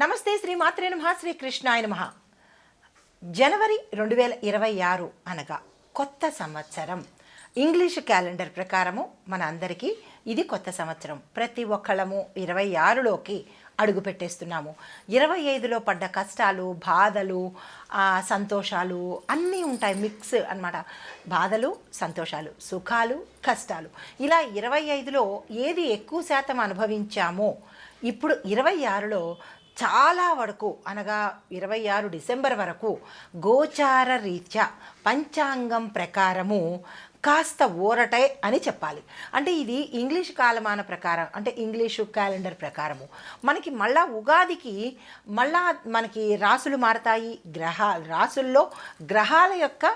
నమస్తే శ్రీ మాత్రే నమ శ్రీ కృష్ణాయ నమ. జనవరి రెండు వేల ఇరవై ఆరు అనగా కొత్త సంవత్సరం. ఇంగ్లీష్ క్యాలెండర్ ప్రకారము మన అందరికీ ఇది కొత్త సంవత్సరం. ప్రతి ఒక్కళ్ళము ఇరవై ఆరులోకి అడుగు పెట్టేస్తున్నాము. ఇరవై ఐదులో పడ్డ కష్టాలు బాధలు సంతోషాలు అన్నీ ఉంటాయి మిక్స్ అన్నమాట. బాధలు సంతోషాలు సుఖాలు కష్టాలు. ఇలా ఇరవై ఐదులో ఏది ఎక్కువ శాతం అనుభవించామో ఇప్పుడు ఇరవై ఆరులో చాలా వరకు అనగా ఇరవై ఆరు డిసెంబర్ వరకు గోచార రీత్యా పంచాంగం ప్రకారము కాస్త ఊరటే అని చెప్పాలి. అంటే ఇది ఇంగ్లీష్ కాలమాన ప్రకారం అంటే ఇంగ్లీషు క్యాలెండర్ ప్రకారము. మనకి మళ్ళా ఉగాదికి మళ్ళా మనకి రాసులు మారతాయి. గ్రహ రాసుల్లో గ్రహాల యొక్క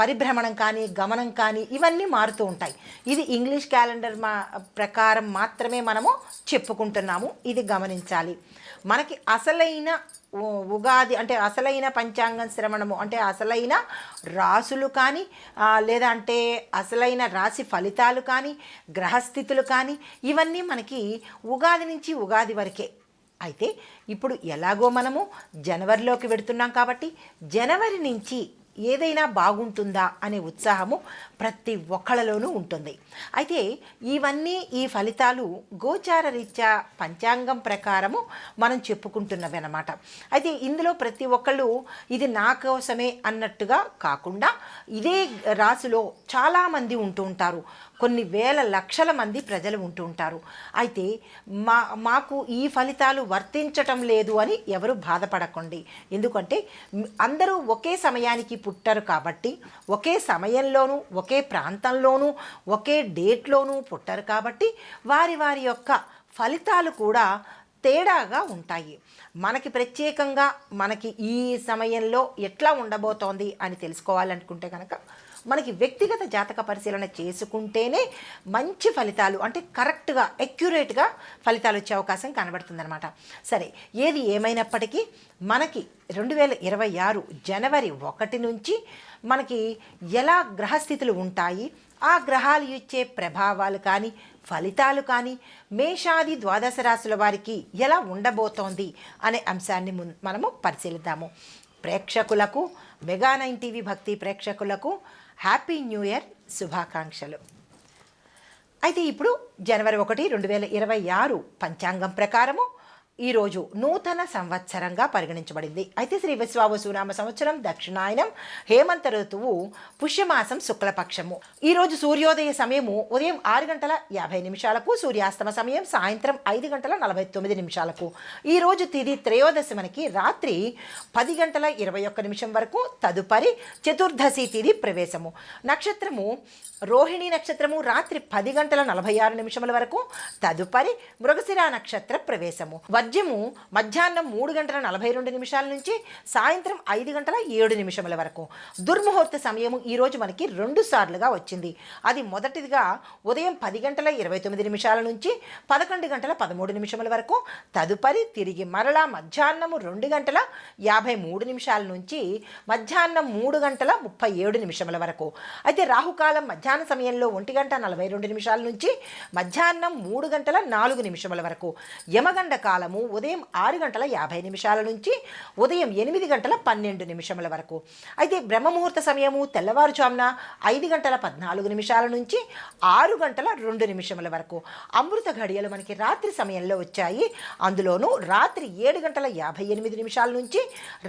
పరిభ్రమణం కానీ గమనం కానీ ఇవన్నీ మారుతూ ఉంటాయి. ఇది ఇంగ్లీష్ క్యాలెండర్ మా ప్రకారం మాత్రమే మనము చెప్పుకుంటున్నాము. ఇది గమనించాలి. మనకి అసలైన ఉగాది అంటే అసలైన పంచాంగం శ్రవణము అంటే అసలైన రాసులు కానీ లేదా అంటే అసలైన రాశి ఫలితాలు కానీ గ్రహస్థితులు కానీ ఇవన్నీ మనకి ఉగాది నుంచి ఉగాది వరకే. అయితే ఇప్పుడు ఎలాగో మనము జనవరిలోకి వెడుతున్నాం కాబట్టి జనవరి నుంచి ఏదైనా బాగుంటుందా అనే ఉత్సాహము ప్రతి ఒక్కళ్ళలోనూ ఉంటుంది. అయితే ఇవన్నీ ఈ ఫలితాలు గోచార రీత్యా పంచాంగం ప్రకారము మనం చెప్పుకుంటున్నవి అన్నమాట అయితే ఇందులో ప్రతి ఒక్కళ్ళు ఇది నా కోసమే అన్నట్టుగా కాకుండా ఇదే రాశిలో చాలామంది ఉంటూ ఉంటారు. కొన్ని వేల లక్షల మంది ప్రజలు ఉంటూ ఉంటారు. అయితే మా మాకు ఈ ఫలితాలు వర్తించటం లేదు అని ఎవరు బాధపడకండి. ఎందుకంటే అందరూ ఒకే సమయానికి పుట్టరు కాబట్టి ఒకే సమయంలోనూ ఒకే ప్రాంతంలోనూ ఒకే డేట్లోనూ పుట్టరు కాబట్టి వారి వారి యొక్క ఫలితాలు కూడా తేడాగా ఉంటాయి. మనకి ప్రత్యేకంగా మనకి ఈ సమయంలో ఎట్లా ఉండబోతోంది అని తెలుసుకోవాలనుకుంటే కనుక మనకి వ్యక్తిగత జాతక పరిశీలన చేసుకుంటేనే మంచి ఫలితాలు అంటే కరెక్ట్గా అక్యురేట్గా ఫలితాలు వచ్చే అవకాశం కనబడుతుందన్నమాట. సరే ఏది ఏమైనప్పటికీ మనకి రెండు వేల ఇరవై ఆరు జనవరి ఒకటి నుంచి మనకి ఎలా గ్రహస్థితులు ఉంటాయి ఆ గ్రహాలు ఇచ్చే ప్రభావాలు కానీ ఫలితాలు కానీ మేషాది ద్వాదశ రాశుల వారికి ఎలా ఉండబోతోంది అనే అంశాన్ని మున్- మనము పరిశీలిద్దాము. ప్రేక్షకులకు మెగా నైన్ టీవీ భక్తి ప్రేక్షకులకు హ్యాపీ న్యూ ఇయర్ శుభాకాంక్షలు. అయితే ఇప్పుడు జనవరి ఒకటి రెండు వేల ఇరవై ఆరు పంచాంగం ప్రకారము ఈరోజు నూతన సంవత్సరంగా పరిగణించబడింది. అయితే శ్రీ విశ్వావసునామ సంవత్సరం దక్షిణాయనం హేమంత ఋతువు పుష్యమాసం శుక్లపక్షము. ఈరోజు సూర్యోదయ సమయము ఉదయం ఆరు గంటల యాభై నిమిషాలకు సూర్యాస్తమ సమయం సాయంత్రం ఐదు గంటల నలభై తొమ్మిది నిమిషాలకు. ఈరోజు తిది త్రయోదశి మనకి రాత్రి పది గంటల ఇరవై ఒక్క నిమిషం వరకు తదుపరి చతుర్దశి తిది ప్రవేశము. నక్షత్రము రోహిణి నక్షత్రము రాత్రి పది గంటల నలభై ఆరు నిమిషముల వరకు తదుపరి మృగశిరా నక్షత్ర ప్రవేశము. మద్యము మధ్యాహ్నం మూడు గంటల నలభై రెండు నిమిషాల నుంచి సాయంత్రం ఐదు గంటల ఏడు నిమిషముల వరకు. దుర్ముహూర్త సమయము ఈరోజు మనకి రెండు సార్లుగా వచ్చింది. అది మొదటిదిగా ఉదయం పది గంటల ఇరవై తొమ్మిది నిమిషాల నుంచి పదకొండు గంటల పదమూడు నిమిషముల వరకు తదుపరి తిరిగి మరలా మధ్యాహ్నము రెండు గంటల యాభై మూడు నిమిషాల నుంచి మధ్యాహ్నం మూడు గంటల ముప్పై ఏడు నిమిషముల వరకు. అయితే రాహుకాలం మధ్యాహ్న సమయంలో ఒంటి గంట నలభై రెండు నిమిషాల నుంచి మధ్యాహ్నం మూడు గంటల నాలుగు నిమిషముల వరకు. యమగండ కాలం కాలము ఉదయం ఆరు గంటల యాభై నిమిషాల నుంచి ఉదయం ఎనిమిది గంటల పన్నెండు నిమిషముల వరకు. అయితే బ్రహ్మముహూర్త సమయము తెల్లవారుజామున ఐదు గంటల పద్నాలుగు నిమిషాల నుంచి ఆరు గంటల రెండు నిమిషముల వరకు. అమృత ఘడియలు మనకి రాత్రి సమయంలో వచ్చాయి. అందులోనూ రాత్రి ఏడు గంటల యాభై ఎనిమిది నిమిషాల నుంచి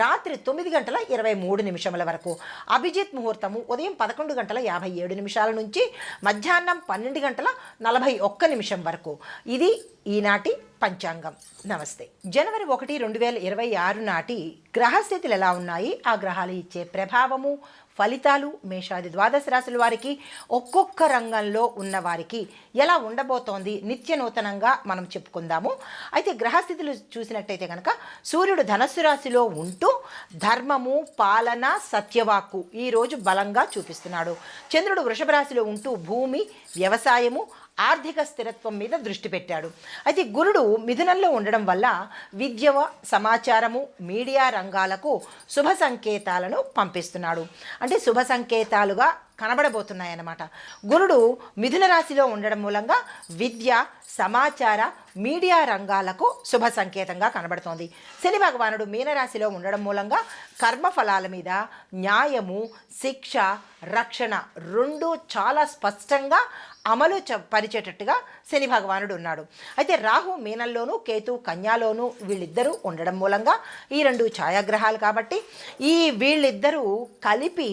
రాత్రి తొమ్మిది గంటల ఇరవై మూడు నిమిషముల వరకు. అభిజిత్ ముహూర్తము ఉదయం పదకొండు గంటల యాభై ఏడు నిమిషాల నుంచి మధ్యాహ్నం పన్నెండు గంటల నలభై ఒక్క నిమిషం వరకు. ఇది ఈనాటి పంచాంగం. నమస్తే. జనవరి ఒకటి రెండు వేల ఇరవై ఆరు నాటి గ్రహస్థితులు ఎలా ఉన్నాయి? ఆ గ్రహాలు ఇచ్చే ప్రభావము ఫలితాలు మేషాది ద్వాదశ రాశుల వారికి ఒక్కొక్క రంగంలో ఉన్న వారికి ఎలా ఉండబోతోంది? నిత్య నూతనంగా మనం చెప్పుకుందాము. అయితే గ్రహస్థితులు చూసినట్టయితే కనుక సూర్యుడు ధనస్సు రాశిలో ఉంటూ ధర్మము పాలన సత్యవాక్కు ఈరోజు బలంగా చూపిస్తున్నాడు. చంద్రుడు వృషభ రాశిలో ఉంటూ భూమి వ్యవసాయము ఆర్థిక స్థిరత్వం మీద దృష్టి పెట్టాడు. అయితే గురుడు మిథునంలో ఉండడం వల్ల విద్య సమాచారము మీడియా రంగాలకు శుభ సంకేతాలను పంపిస్తున్నాడు. అంటే శుభ సంకేతాలుగా కనబడబోతున్నాయి అన్నమాట గురుడు మిథున రాశిలో ఉండడం మూలంగా విద్య సమాచార మీడియా రంగాలకు శుభ సంకేతంగా కనబడుతోంది. శని భగవానుడు మీనరాశిలో ఉండడం మూలంగా కర్మఫలాల మీద న్యాయము శిక్ష రక్షణ రెండు చాలా స్పష్టంగా అమలు చ పరిచేటట్టుగా శని భగవానుడు ఉన్నాడు. అయితే రాహు మీనంలోను కేతు కన్యాలోను వీళ్ళిద్దరూ ఉండడం మూలంగా ఈ రెండు ఛాయాగ్రహాలు కాబట్టి ఈ వీళ్ళిద్దరూ కలిపి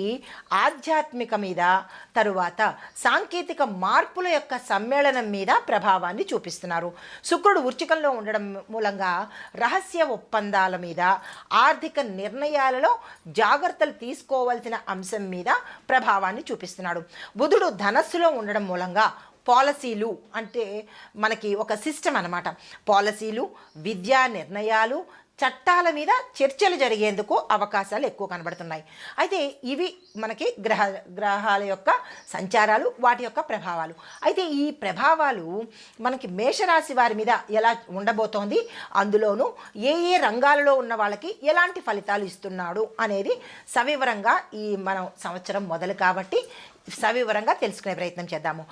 ఆధ్యాత్మిక మీద తరువాత సాంకేతిక మార్పుల యొక్క సమ్మేళనం మీద ప్రభావాన్ని చూపిస్తున్నారు. శుక్రుడు ఉర్చికంలో ఉండడం మూలంగా రహస్య ఒప్పందాల మీద ఆర్థిక నిర్ణయాలలో జాగ్రత్తలు తీసుకోవాల్సిన అంశం మీద ప్రభావాన్ని చూపిస్తున్నాడు. బుధుడు ధనస్సులో ఉండడం మూలంగా పాలసీలు అంటే మనకి ఒక సిస్టమ్ అన్నమాట. పాలసీలు విద్యా నిర్ణయాలు చట్టాల మీద చర్చలు జరిగేందుకు అవకాశాలు ఎక్కువ కనబడుతున్నాయి. అయితే ఇవి మనకి గ్రహ గ్రహాల యొక్క సంచారాలు వాటి యొక్క ప్రభావాలు. అయితే ఈ ప్రభావాలు మనకి మేషరాశి వారి మీద ఎలా ఉండబోతోంది? అందులోనూ ఏ ఏ రంగాలలో ఉన్న వాళ్ళకి ఎలాంటి ఫలితాలు ఇస్తున్నాడు అనేది సవివరంగా ఈ మనం సంవత్సరం మొదలు కాబట్టి సవివరంగా తెలుసుకునే ప్రయత్నం చేద్దాము.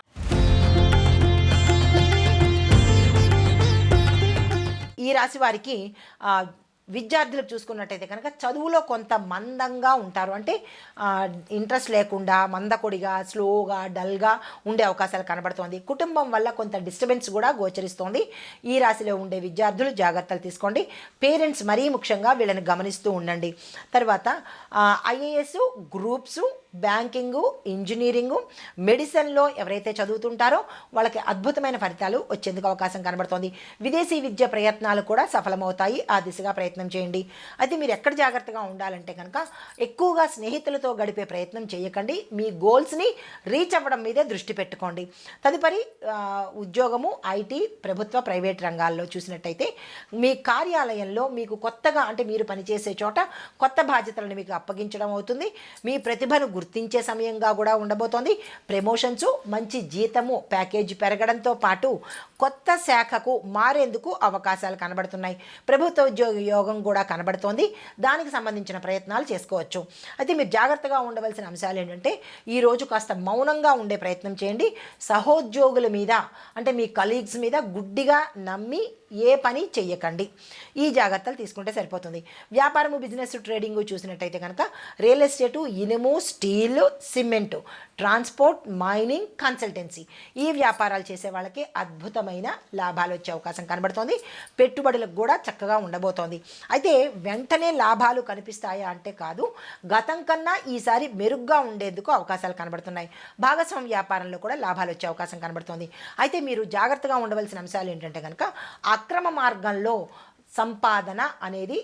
ఈ రాశి వారికి విద్యార్థులకు చూసుకున్నట్టయితే కనుక చదువులో కొంత మందంగా ఉంటారు. అంటే ఇంట్రెస్ట్ లేకుండా మందకొడిగా స్లోగా డల్గా ఉండే అవకాశాలు కనబడుతోంది. కుటుంబం వల్ల కొంత డిస్టర్బెన్స్ కూడా గోచరిస్తోంది. ఈ రాశిలో ఉండే విద్యార్థులు జాగ్రత్తలు తీసుకోండి. పేరెంట్స్ మరీ ముఖ్యంగా వీళ్ళని గమనిస్తూ ఉండండి. తర్వాత ఐఏఎస్ గ్రూప్స్ బ్యాంకింగు ఇంజనీరింగు మెడిసిన్లో ఎవరైతే చదువుతుంటారో వాళ్ళకి అద్భుతమైన ఫలితాలు వచ్చేందుకు అవకాశం కనబడుతోంది. విదేశీ విద్య ప్రయత్నాలు కూడా సఫలమవుతాయి. ఆ దిశగా ప్రయత్నం చేయండి. అయితే మీరు ఎక్కడ జాగ్రత్తగా ఉండాలంటే కనుక ఎక్కువగా స్నేహితులతో గడిపే ప్రయత్నం చేయకండి. మీ గోల్స్ని రీచ్ అవ్వడం మీదే దృష్టి పెట్టుకోండి. తదుపరి ఉద్యోగము ఐటీ ప్రభుత్వ ప్రైవేట్ రంగాల్లో చూసినట్టయితే మీ కార్యాలయంలో మీకు కొత్తగా అంటే మీరు పనిచేసే చోట కొత్త బాధ్యతలను మీకు అప్పగించడం అవుతుంది. మీ ప్రతిభను గుర్తు గుర్తించే సమయంగా కూడా ఉండబోతోంది. ప్రమోషన్స్ మంచి జీతము ప్యాకేజీ పెరగడంతో పాటు కొత్త శాఖకు మారేందుకు అవకాశాలు కనబడుతున్నాయి. ప్రభుత్వ ఉద్యోగ యోగం కూడా కనబడుతోంది. దానికి సంబంధించిన ప్రయత్నాలు చేసుకోవచ్చు. అయితే మీరు జాగ్రత్తగా ఉండవలసిన అంశాలు ఏంటంటే ఈరోజు కాస్త మౌనంగా ఉండే ప్రయత్నం చేయండి. సహోద్యోగుల మీద అంటే మీ కలీగ్స్ మీద గుడ్డిగా నమ్మి ఏ పని చెయ్యకండి. ఈ జాగ్రత్తలు తీసుకుంటే సరిపోతుంది. వ్యాపారము బిజినెస్ ట్రేడింగ్ చూసినట్టయితే కనుక రియల్ ఎస్టేటు ఇనుము steel cement transport mining consultancy. ఈ వ్యాపారాలు చేసే వాళ్ళకి అద్భుతమైన లాభాలు వచ్చే అవకాశం కనబడుతోంది. పెట్టుబడులకు కూడా చక్కగా ఉండబోతోంది. అయితే వెంటనే లాభాలు కనిపిస్తాయా అంటే కాదు గతం కన్నా ఈసారి మెరుగ్గా ఉండేందుకు అవకాశాలు కనబడుతున్నాయి. భాగస్వామ్య వ్యాపారంలో కూడా లాభాలు వచ్చే అవకాశం కనబడుతోంది. అయితే మీరు జాగ్రత్తగా ఉండవలసిన అంశాలు ఏంటంటే కనుక అక్రమ మార్గంలో సంపాదన అనేది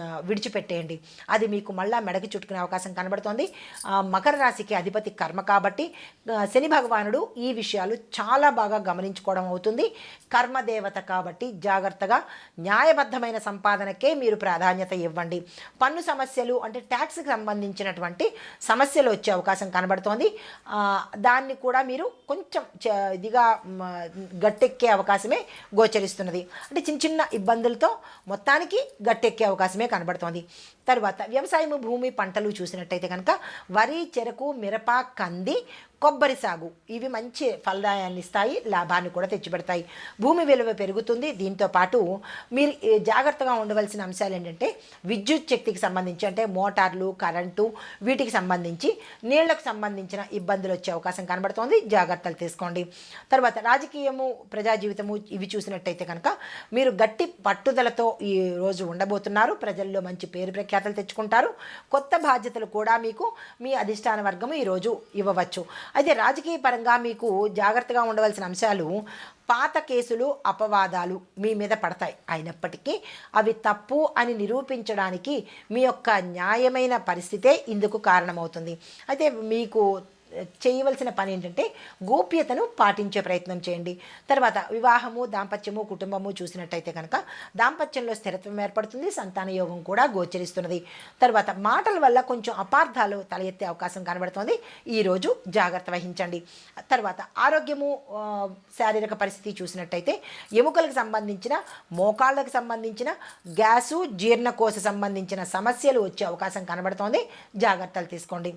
విడిచిపెట్టేయండి. అది మీకు మళ్ళా మెడకి చుట్టుకునే అవకాశం కనబడుతోంది. మకర రాశికి అధిపతి కర్మ కాబట్టి శని భగవానుడు ఈ విషయాలు చాలా బాగా గమనించుకోవడం అవుతుంది. కర్మదేవత కాబట్టి జాగ్రత్తగా న్యాయబద్ధమైన సంపాదనకే మీరు ప్రాధాన్యత ఇవ్వండి. పన్ను సమస్యలు అంటే ట్యాక్స్కి సంబంధించినటువంటి సమస్యలు వచ్చే అవకాశం కనబడుతోంది. దాన్ని కూడా మీరు కొంచెం చ- ఇదిగా గట్టెక్కే అవకాశమే గోచరిస్తున్నది. అంటే చిన్న చిన్న ఇబ్బందులతో మొత్తానికి గట్టెక్కే అవకాశమే కనబడుతోంది. తర్వాత వ్యవసాయం భూమి పంటలు చూసినట్టయితే కనుక వరి చెరకు మిరప కంది కొబ్బరి సాగు. ఇవి మంచి ఫలదాయాన్ని ఇస్తాయి లాభాన్ని కూడా తెచ్చిపెడతాయి. భూమి విలువ పెరుగుతుంది. దీంతో పాటు మీరు జాగ్రత్తగా ఉండవలసిన అంశాలు ఏంటంటే విద్యుత్ శక్తికి సంబంధించి అంటే మోటార్లు కరెంటు వీటికి సంబంధించి నీళ్ళకు సంబంధించిన ఇబ్బందులు వచ్చే అవకాశం కనబడుతోంది. జాగ్రత్తలు తీసుకోండి. తర్వాత రాజకీయము ప్రజా జీవితము ఇవి చూసినట్టయితే కనుక మీరు గట్టి పట్టుదలతో ఈ రోజు ఉండబోతున్నారు. ప్రజల్లో మంచి పేరు ప్రఖ్యాతలు తెచ్చుకుంటారు. కొత్త బాధ్యతలు కూడా మీకు మీ అధిష్టాన వర్గము ఈరోజు ఇవ్వవచ్చు. అయితే రాజకీయ పరంగా మీకు జాగ్రత్తగా ఉండవలసిన అంశాలు పాత కేసులు అపవాదాలు మీ మీద పడతాయి. అయినప్పటికీ అవి తప్పు అని నిరూపించడానికి మీ యొక్క న్యాయమైన పరిస్థితే ఇందుకు కారణమవుతుంది. అయితే మీకు చేయవలసిన పని ఏంటంటే గోప్యతను పాటించే ప్రయత్నం చేయండి. తర్వాత వివాహము దాంపత్యము కుటుంబము చూసినట్టయితే కనుక దాంపత్యంలో స్థిరత్వం ఏర్పడుతుంది సంతాన యోగం కూడా గోచరిస్తున్నది. తర్వాత మాటల వల్ల కొంచెం అపార్థాలు తల ఎత్తే అవకాశం కనబడుతోంది. ఈరోజు జాగ్రత్త వహించండి. తర్వాత ఆరోగ్యము శారీరక పరిస్థితి చూసినట్టయితే ఎముకలకు సంబంధించిన మోకాళ్ళకు సంబంధించిన గ్యాసు జీర్ణకోశ సంబంధించిన సమస్యలు వచ్చే అవకాశం కనబడుతోంది. జాగ్రత్తలు తీసుకోండి.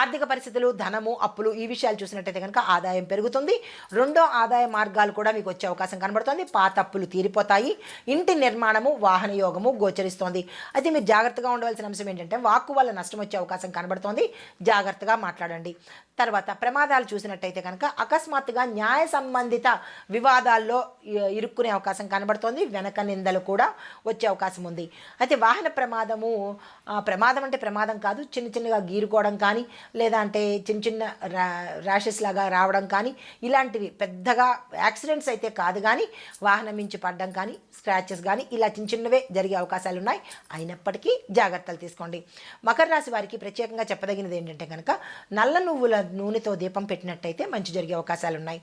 ఆర్థిక పరిస్థితులు ధనము అప్పులు ఈ విషయాలు చూసినట్టయితే కనుక ఆదాయం పెరుగుతుంది. రెండో ఆదాయ మార్గాలు కూడా మీకు వచ్చే అవకాశం కనబడుతుంది. పాత అప్పులు తీరిపోతాయి. ఇంటి నిర్మాణము వాహన యోగము గోచరిస్తోంది. అయితే మీరు జాగ్రత్తగా ఉండవలసిన అంశం ఏంటంటే వాక్కు వల్ల నష్టం వచ్చే అవకాశం కనబడుతోంది. జాగ్రత్తగా మాట్లాడండి. తర్వాత ప్రమాదాలు చూసినట్టయితే కనుక అకస్మాత్తుగా న్యాయ సంబంధిత వివాదాల్లో ఇరుక్కునే అవకాశం కనబడుతోంది. వెనక నిందలు కూడా వచ్చే అవకాశం ఉంది. అయితే వాహన ప్రమాదము ప్రమాదం అంటే ప్రమాదం కాదు. చిన్న చిన్నగా గీరుకోవడం కానీ లేదా అంటే చిన్న చిన్న ర్యాషెస్ లాగా రావడం కానీ ఇలాంటివి పెద్దగా యాక్సిడెంట్స్ అయితే కాదు కానీ వాహనం మించి పడడం కానీ స్క్రాచెస్ కానీ ఇలా చిన్న చిన్నవే జరిగే అవకాశాలు ఉన్నాయి. అయినప్పటికీ జాగ్రత్తలు తీసుకోండి. మకర రాశి వారికి ప్రత్యేకంగా చెప్పదగినది ఏంటంటే కనుక నల్ల నువ్వుల నూనెతో దీపం పెట్టినట్టయితే మంచి జరిగే అవకాశాలు ఉన్నాయి.